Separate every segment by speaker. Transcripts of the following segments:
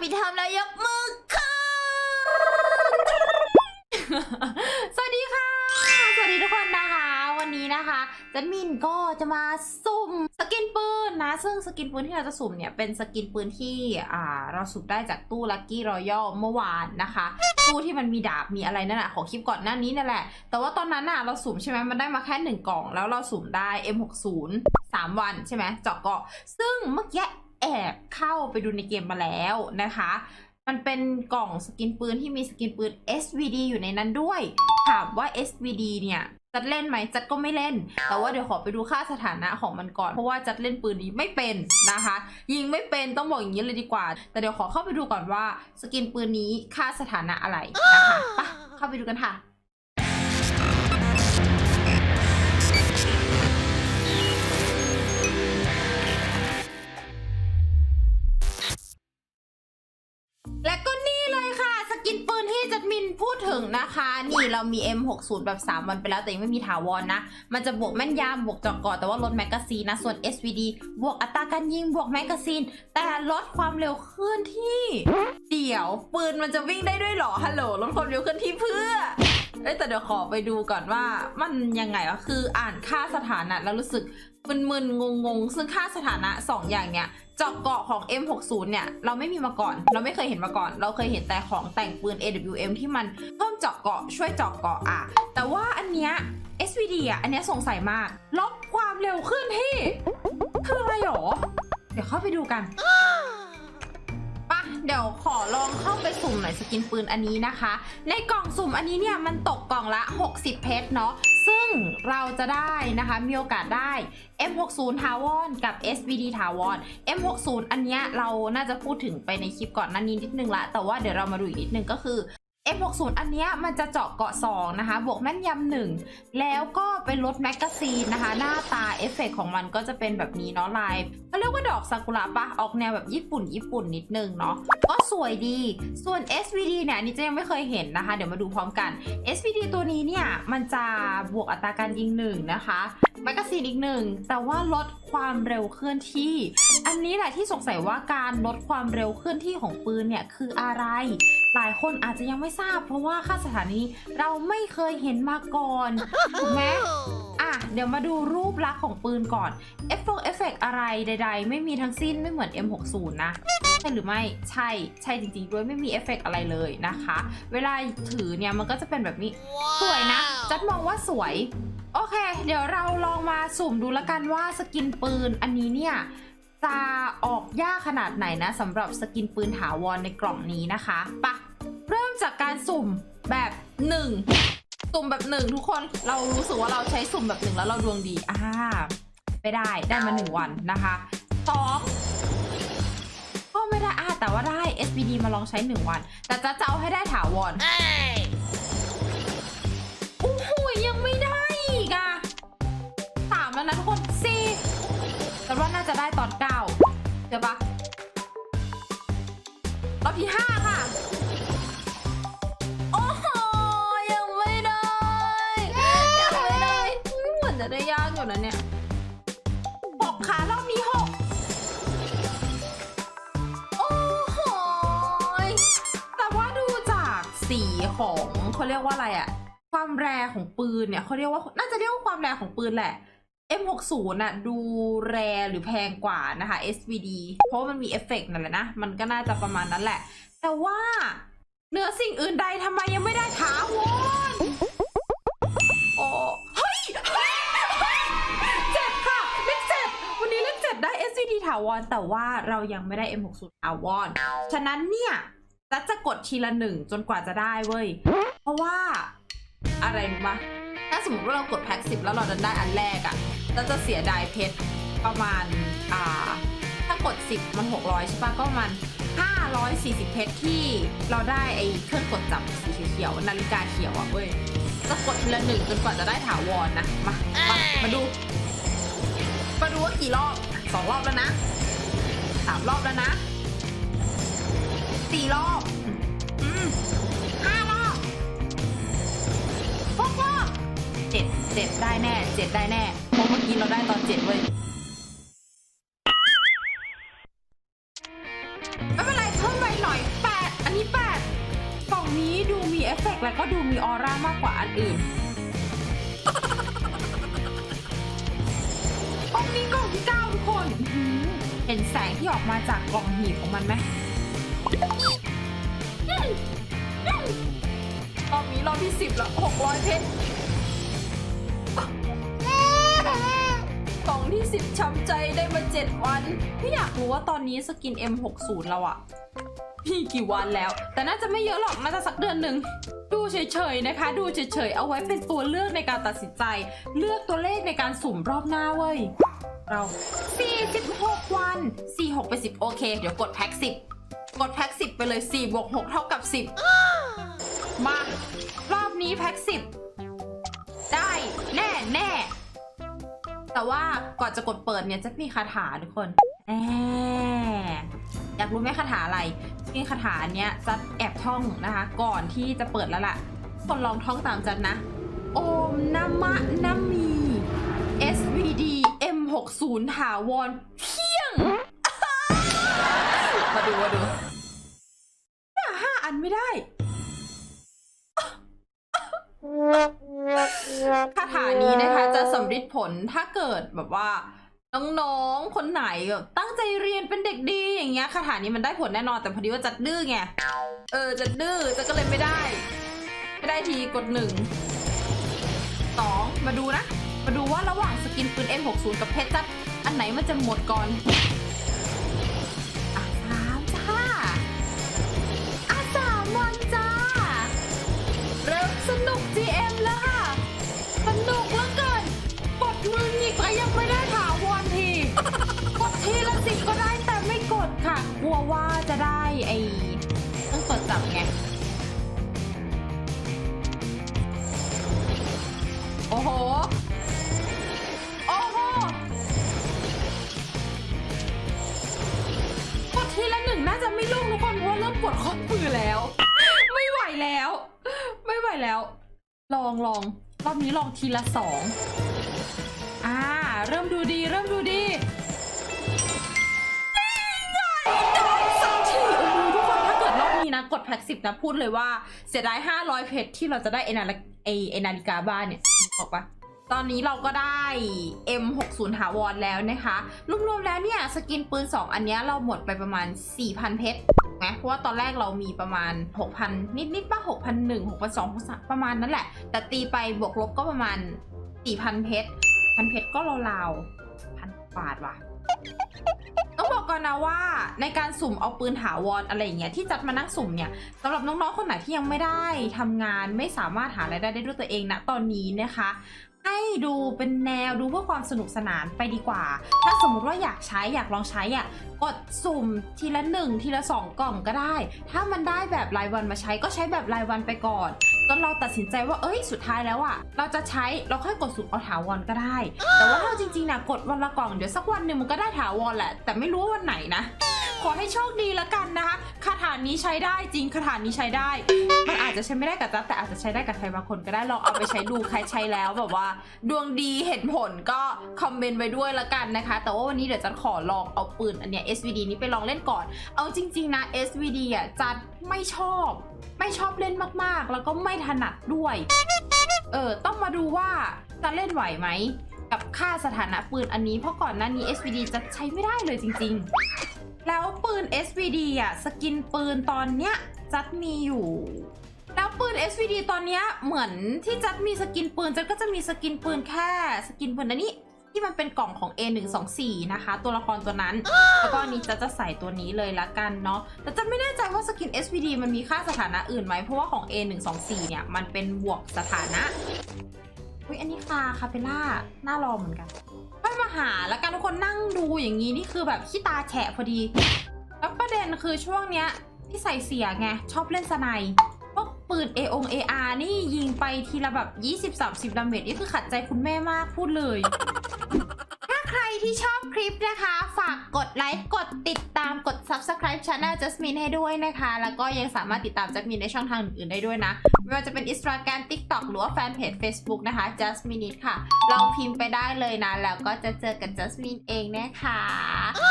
Speaker 1: ปิดทอมแล้วยกมือขึ้น สวัสดีค่ะ สวัสดีทุกคนนะคะ วันนี้นะคะจันมินก็จะมาสุ่มสกินปืนนะ ซึ่งสกินปืนที่เราจะสุ่มเนี่ยเป็นสกินปืนที่อ่าเราสุ่มได้จากตู้ลั c กี้รอยัลเมื่อวานนะคะ ตู้ที่มันมีดาบมีอะไรนั่นแหละของคลิปก่อนหน้านี้นั่นแหละ แต่ว่าตอนนั้นน่ะเราสุ่มใช่ไหมมันได้มาแค่หนึ่งกล่อง แล้วเราสุ่มได้ M60 3 วันใช่ไหมเจาะเกาะซึ่งเมื่อกี้ แอบเข้าไปดูในเกมมาแล้วนะคะ มันเป็นกล่องสกินปืนที่มีสกินปืน SVD อยู่ในนั้นด้วย ถามว่า SVD เนี่ยจัดเล่นไหมจัดก็ไม่เล่น แต่ว่าเดี๋ยวขอไปดูค่าสถานะของมันก่อน เพราะว่าจัดเล่นปืนนี้ไม่เป็นนะคะ ยิงไม่เป็นต้องบอกอย่างนี้เลยดีกว่า แต่เดี๋ยวขอเข้าไปดูก่อนว่า สกินปืนนี้ค่าสถานะอะไรนะคะ ไปเข้าไปดูกันค่ะ พูดถึงนะคะ นี่เรามี M60 แบบ 3 วันไปแล้วแต่ยังไม่มีถาวรนะมันจะบวกแม่นยำบวกจอกอแต่ว่าลดแมกกาซีนนะ ส่วน SVD บวกอัตราการยิงบวกแมกกาซีน แต่ลดความเร็วเคลื่อนที่ เดี๋ยวปืนมันจะวิ่งได้ด้วยหรอฮัลโหลลดความเร็วเคลื่อนที่เพื่อเอ้แต่เดี๋ยวขอไปดูก่อนว่ามันยังไงวะคืออ่านค่าสถานะแล้วรู้สึกมึนๆงงๆซึ่งค่าสถานะ 2 อย่างเนี้ย จาะเกาะของ M60 เนี่ย เราไม่มีมาก่อน เราไม่เคยเห็นมาก่อน เราเคยเห็นแต่ของแต่งปืน AWM ที่มันเพิ่มเจาะเกาะช่วยเจาะเกาะอะ แต่ว่าอันเนี้ย SVD อะ อันเนี้ยสงสัยมากลดความเร็วขึ้นที่คืออะไรหรอ เดี๋ยวเข้าไปดูกันปะเดี๋ยวขอลองเข้าไปสุ่มหน่อยสกินปืนอันนี้นะคะ ในกล่องสุ่มอันนี้เนี่ยมันตกกล่องละ 60 เพชรเนาะ ซึ่งเราจะได้นะคะมีโอกาสได้ M60 ทาวอนกับ SVD ทาวอน M60 อันเนี้ยเราน่าจะพูดถึงไปในคลิปก่อนหน้านี้นิดนึงละ แต่ว่าเดี๋ยวเรามาดูอีกนิดนึงก็คือ M60 อันเนี้ยมันจะเจาะเกาะ 2 นะคะ บวกแม่นยำหนึ่งแล้วก็เป็นลดแมกกาซีนนะคะ หน้าตาเอฟเฟกต์ของมันก็จะเป็นแบบนี้เนาะลายเขาเรียกว่าดอกซากุระปะออกแนวแบบญี่ปุ่น ญี่ปุ่นนิดนึงเนาะก็สวยดีส่วน SVD เนี่ยนนี้จะยังไม่เคยเห็นนะคะ เดี๋ยวมาดูพร้อมกัน SVD ตัวนี้เนี่ย มันจะบวกอัตราการยิงหนึ่งนะคะแมกกาซีนอีกหนึ่งแต่ว่าลด ความเร็วเคลื่อนที่ อันนี้แหละที่สงสัยว่าการลดความเร็วเคลื่อนที่ของปืนเนี่ยคืออะไร หลายคนอาจจะยังไม่ทราบ เพราะว่าค่าสถานีเราไม่เคยเห็นมาก่อนถูกไหมอะเดี๋ยวมาดูรูปลักษณ์ของปืนก่อนเอฟเฟกต์เอฟเฟกต์อะไรใด ๆ ไม่มีทั้งสิ้นไม่เหมือน M60 นะใช่หรือไม่ใช่ใช่จริงๆ ด้วยไม่มีเอฟเฟกต์อะไรเลยนะคะ เวลาถือเนี่ยมันก็จะเป็นแบบนี้ สวยนะ จัดมองว่าสวย โอเค เดี๋ยวเราลองมาสุ่มดูแล้วกันว่าสกินปืนอันนี้เนี่ยจะออกยากขนาดไหนนะสำหรับสกินปืนถาวรในกล่องนี้นะคะปะเริ่มจากการสุ่มแบบหนึ่งสุ่มแบบหนึ่งทุกคนเรารู้สึกว่าเราใช้สุ่มแบบหนึ่งแล้วเราดวงดีอ่าไปได้ได้มาหนึ่งวันนะคะสองก็ไม่ได้อ่าแต่ว่าได้ SBD มาลองใช้หนึ่งวัน แต่จะเจะเอาให้ได้ถาวร จะได้ตอนเก้าใช่ปะรอบที่ห้าค่ะ โอ้โห ยังไม่ได้ ยังไม่ได้เหมือนจะได้ยากอยู่นะเนี่ยหกค่ะรอบนี้หกโอ้โห แต่ว่าดูจากสีของเขาเรียกว่าอะไรอะความแรงของปืนเนี่ยเขาเรียกว่าน่าจะเรียกว่าความแรงของปืนแหละ M60 น่ะดูแรหรือแพงกว่านะคะ SVD เพราะมันมีเอฟเฟกต์นั่นแหละนะ มันก็น่าจะประมาณนั้นแหละ แต่ว่าเหนือสิ่งอื่นใดทำไมยังไม่ได้ถาวรโอ้เฮ้ยเฮ้ยเฮ้ยเจ็ดค่ะเลขเจ็ดวันนี้เลขเจ็ดได้ SVD ถาวรแต่ว่าเรายังไม่ได้ M60 ถาวรฉะนั้นเนี่ยจะจะกดทีละหนึ่งจนกว่าจะได้เว้ย เพราะว่าอะไรรู้ปะถ้า สมมติว่าเรากดแพ็กสิบแล้วเราดันได้อันแรกอะ่ะเราจะเสียดายเพชรประมาณอ่าถ้ากด 10 มัน 600 ใช่ปะก็ประมาณ540 เพชรที่เราได้ไอ้เครื่องกดจับสีเขียวนาฬิกาเขียวอะ่ะเว้ยจะกดทีละหนึ่งจนกว่าจะได้ถาวรนะมามามาดู มาดูว่ากี่รอบสองรอบแล้วนะสามรอบแล้วนะสี่รอบ เจ็ดได้แน่เจ็ดได้แน่เพราะเมื่อกี้เราได้ตอนเจ็ดเว้ยไม่เป็นไรเพิ่มไปหน่อยแปดอันนี้แปดกล่องนี้ดูมีเอฟเฟกต์แล้วก็ดูมีออร่ามากกว่าอันอื่นกล่องนี้กล่องที่เก้าทุกคนเห็นแสงที่ออกมาจากกล่องหีบของมันไหมรอบนี้รอบที่สิบละหกร้อยเพชร ที่10ช้ำใจได้มา7วันพี่อยากรู้ว่าตอนนี้สกิน M60 เราอะมีกี่วันแล้ว แต่น่าจะไม่เยอะหรอกน่าจะสักเดือนหนึ่งดูเฉยๆนะคะ ดูเฉยๆเอาไว้เป็นตัวเลือกในการตัดสินใจ เลือกตัวเลขในการสุ่มรอบหน้าเว้ยเรา 46 วัน 46 ไป 10 โอเค เดี๋ยวกดแพ็ค10 กดแพ็ค10 ไปเลย 4 บวก 6 เท่ากับ 10 มา รอบนี้แพ็ค10 แต่ว่าก่อนจะกดเปิดเนี่ยจะมีคาถาทุกคนแอบอยากรู้ไหมคาถาอะไรมีคาถาเนี้ยจะแอบท่องนะคะ ก่อนที่จะเปิดแล้วล่ะคนลองท่องตามจันนะ โอมนามะนามี SVD M60 ถาวรเพียง มาดูมาดู ฤทธิ์ผลถ้าเกิดแบบว่าน้องๆ คนไหนแบบตั้งใจเรียนเป็นเด็กดีอย่างเงี้ยคาถานี้มันได้ผลแน่นอนแต่พอดีว่าจัดดื้อไง เออ จัดดื้อจัดก็เลยไม่ได้ ไม่ได้ทีกดหนึ่งสองมาดูนะ มาดูว่าระหว่างสกินปืน M60 กับเพชรจัด อันไหนมันจะหมดก่อนอะสามจ้าอะสามวันจ้า เริ่มสนุก จะได้ไอ้ต้องกดจับไง โอ้โห โอ้โห กดทีละหนึ่งน่าจะไม่ลุ่งทุกคนเพราะเริ่มปวดข้อมือแล้ว ไม่ไหวแล้ว ไม่ไหวแล้ว ลองลองรอบนี้ลองทีละสองอ่า เริ่มดูดี เริ่มดูดี นะกดแพ็กสิบนะพูดเลยว่าเสียดายห้าร้อยเพชรที่เราจะได้ไอนาไอไอนาฬิกาบ้านเนี่ยออกปะตอนนี้เราก็ได้ M60 ถาวรแล้วนะคะรวมๆแล้วเนี่ยสกินปืน 2 อันนี้เราหมดไปประมาณ 4,000 เพชรนะเพราะว่าตอนแรกเรามีประมาณ 6,000 นิดนิดๆป่ะ6,001 6,002ประมาณนั้นแหละ แต่ตีไปบวกลบก็ประมาณ 4,000 เพชรพันเพชรก็ราวๆพันบาทว่ะต้องบอกก่อนนะว่า ในการสุ่มเอาปืนถาวรอะไรอย่างเงี้ยที่จัดมานั่งสุ่มเนี่ยสำหรับน้องๆคนไหนที่ยังไม่ได้ทำงานไม่สามารถหารายได้ได้ด้วยตัวเองนะตอนนี้นะคะ ให้ดูเป็นแนวดูเพื่อความสนุกสนานไปดีกว่า ถ้าสมมุติว่าอยากใช้อยากลองใช้อะกดสุ่มทีละหนึ่งทีละสองกล่องก็ได้ ถ้ามันได้แบบรายวันมาใช้ก็ใช้แบบรายวันไปก่อนจนเราตัดสินใจว่า เอ้ย สุดท้ายแล้วอะเราจะใช้ เราค่อยกดสุ่มเอาถาวรก็ได้ แต่ว่าเราจริงๆนะกดวันละกล่อง เดี๋ยวสักวันหนึ่งมันก็ได้ถาวรแหละ แต่ไม่รู้ว่าวันไหนนะ ขอให้โชคดีแล้วกันนะคะคาถานี้ใช้ได้จริงคาถานี้ใช้ได้ มันอาจจะใช้ไม่ได้กับจ๊ะแต่อาจจะใช้ได้กับใครบางคนก็ได้ลองเอาไปใช้ดูใครใช้แล้วแบบว่า ดวงดีเห็นผลก็คอมเมนต์ไว้ด้วยละกันนะคะ แต่ว่าวันนี้เดี๋ยวจัดขอลองเอาปืนอันเนี้ย SVD นี้ไปลองเล่นก่อน เอาจริง ๆนะ SVD อะจัดไม่ชอบ ไม่ชอบเล่นมากๆ แล้วก็ไม่ถนัดด้วย เออต้องมาดูว่าจะเล่นไหวไหมกับค่าสถานะปืนอันนี้เพราะก่อนหน้านี้ SVD จะใช้ไม่ได้เลยจริง ๆ SVD อะสกินปืนตอนเนี้ยจัดมีอยู่แล้วปืน SVD ตอนเนี้ยเหมือนที่จัดมีสกินปืนจัดก็จะมีสกินปืนแค่สกินปืนอันนี้ที่มันเป็นกล่องของ A124 นะคะ ตัวละครตัวนั้น แล้วก็อันนี้จะจะใส่ตัวนี้เลยละกันเนาะแต่จะไม่แน่ใจว่าสกิน SVD มันมีค่าสถานะอื่นไหมเพราะว่าของ A124 เนี่ยมันเป็นบวกสถานะอุ้ยอันนี้คาคาเปล่าน่ารอเหมือนกันค่อยมาหาแล้วกันทุกคนนั่งดูอย่างนี้นี่คือแบบขี้ตาแฉะพอดี แล้วประเด็นคือช่วงเนี้ยที่ใส่เสียไง ชอบเล่นสไนด์พวกปืน A ออง AR นี่ยิงไปทีละแบบ20-30ดาเมจนี่คือขัดใจคุณแม่มากพูดเลย ถ้าใครที่ชอบคลิปนะคะ ฝากกดไลค์ กดติดตามกด subscribe channel Jasmine ให้ด้วยนะคะ แล้วก็ยังสามารถติดตาม Jasmine ในช่องทางอื่นๆได้ด้วยนะ ไม่ว่าจะเป็น Instagram TikTok หรือว่าแฟนเพจ Facebook นะคะ Jasmine ค่ะ ลองพิมพ์ไปได้เลยนะ แล้วก็จะเจอกับ Jasmine เองนะคะ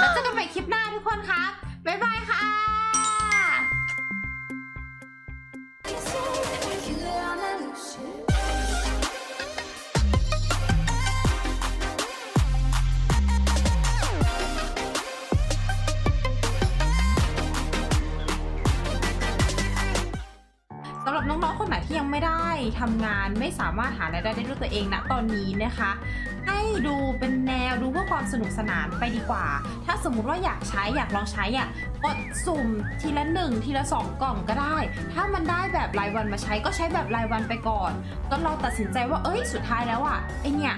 Speaker 1: แล้วเจอกันใหม่คลิปหน้าทุกคนครับ บ๊ายบายค่ะ คนไหนที่ยังไม่ได้ทำงานไม่สามารถหารายได้ได้ด้วยตัวเองณตอนนี้นะคะ ให้ดูเป็นแนวดูเพื่อความสนุกสนานไปดีกว่า ถ้าสมมุติว่าอยากใช้อยากลองใช้อะกดสุ่มทีละหนึ่งทีละสองกล่องก็ได้ ถ้ามันได้แบบรายวันมาใช้ก็ใช้แบบรายวันไปก่อนจนเราตัดสินใจว่าเอ้ยสุดท้ายแล้วอะไอเนี่ย